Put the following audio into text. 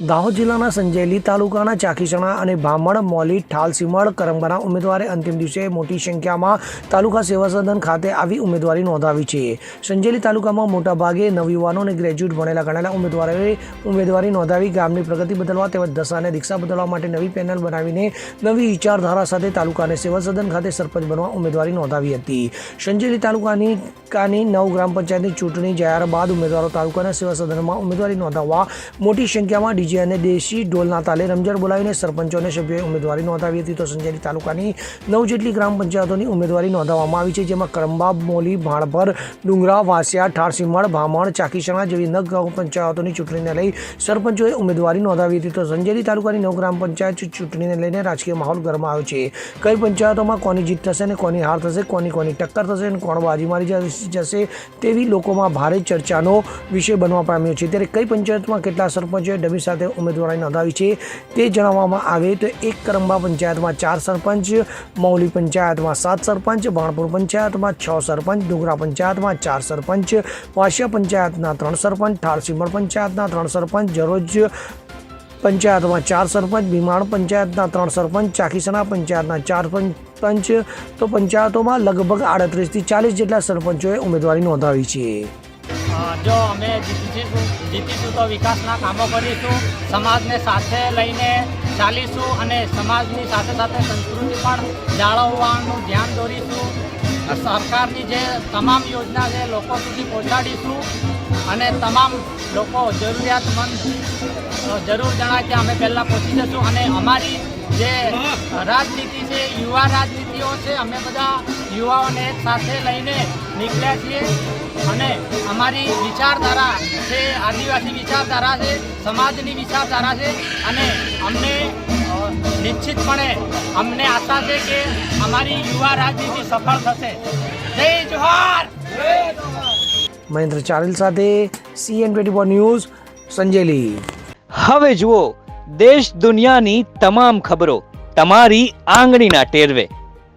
દાહોદ જિલ્લાના સંજેલી તાલુકાના ચાખીસણા અને ભામણ મોલી, ઠાલસીમળ, કરંબાના ઉમેદવારે અંતિમ દિવસે મોટી સંખ્યામાં તાલુકા સેવા સદન ખાતે આવી ઉમેદવારી નોંધાવી છે. સંજેલી તાલુકામાં મોટાભાગે નવયુવાનો અને ગ્રેજ્યુએટ ભણેલા ગણેલા ઉમેદવારોએ ઉમેદવારી નોંધાવી ગામની પ્રગતિ બદલવા તેમજ દશાને દીક્ષા બદલવા માટે નવી પેનલ બનાવીને નવી વિચારધારા સાથે તાલુકાને સેવા સદન ખાતે સરપંચ બનવા ઉમેદવારી નોંધાવી હતી. સંજેલી તાલુકાની કાની નવ ગ્રામ પંચાયતની ચૂંટણી જાહેર બાદ ઉમેદવારો તાલુકાના સેવા સદનમાં ઉમેદવારી નોંધાવવા મોટી સંખ્યામાં ડીજે અને દેશી ઢોલના તાલે રમઝટ બોલાવીને સરપંચો અને સભ્યોએ ઉમેદવારી નોંધાવી હતી. તો સંજેલી તાલુકાની નવ જેટલી ગ્રામ પંચાયતોની ઉમેદવારી નોંધાવવામાં આવી છે, જેમાં કરંબા, મોલી, ભાણભર, ડુંગરા વાસિયા ઠારસીમળ ભામણ, ચાકીસણા જેવી નવ ગ્રામ પંચાયતોની ચૂંટણીને લઈ સરપંચોએ ઉમેદવારી નોંધાવી હતી. તો સંજેલી તાલુકાની નવ ગ્રામ પંચાયત ચૂંટણીને લઈને રાજકીય માહોલ ગરમાયો છે. કઈ પંચાયતોમાં કોની જીત થશે અને કોની હાર થશે, કોની કોની ટક્કર થશે અને કોણ બાજી મારી જશે તેવી લોકોમાં ભારે ચર્ચાનો વિષય બનવા પામ્યો છે. ત્યારે કઈ પંચાયતમાં કેટલા સરપંચોએ ડમી સાથે ઉમેદવારી નોંધાવી છે. તે જણાવવામાં આવે તો એક કરંબા પંચાયતમાં ચાર સરપંચ, મૌલી પંચાયતમાં સાત સરપંચ, બાણપુર પંચાયતમાં છ સરપંચ, ડુગરા પંચાયતમાં ચાર સરપંચ, વાસિયા પંચાયતના ત્રણ સરપંચ થારસીમર પંચાયતના ત્રણ સરપંચ, જરોજ પંચાયતમાં ચાર સરપંચ, ભીમાણ પંચાયતના ત્રણ સરપંચ ચાકીસણા પંચાયતના ચાર પંચ તો પંચાયતોમાં લગભગ આડત્રીસથી ચાલીસ જેટલા સરપંચોએ ઉમેદવારી નોંધાવી છે. જો અમે જીતીશું જીતીશું તો વિકાસના કામો કરીશું, સમાજને સાથે લઈને ચાલીશું અને સમાજની સાથે સાથે સંસ્કૃતિ પણ જાળવવાનું ધ્યાન દોરીશું. સરકારની જે તમામ યોજના છે, લોકો સુધી પહોંચાડીશું અને તમામ લોકો જરૂરિયાતમંદ જરૂર જણાય કે અમે પહેલાં પહોંચી જશું અને અમારી જે રાજનીતિ છે, યુવા રાજનીતિઓ છે, અમે બધા યુવાઓને સાથે લઈને નીકળ્યા છીએ. અને અમારી વિચારધારા છે આદિવાસી વિચારધારા છે સમાજની વિચારધારા છે અને અમને નિશ્ચિતપણે અમને આશા છે કે અમારી યુવા રાજનીતિ સફળ થશે. જય જોહાર! મહેન્દ્ર ચારેલ સાથે સીએન ટ્વેન્ટી ન્યૂઝ સંજેલી. હવે જુઓ દેશ દુનિયાની તમામ ખબરો તમારી આંગળીના ટેરવે.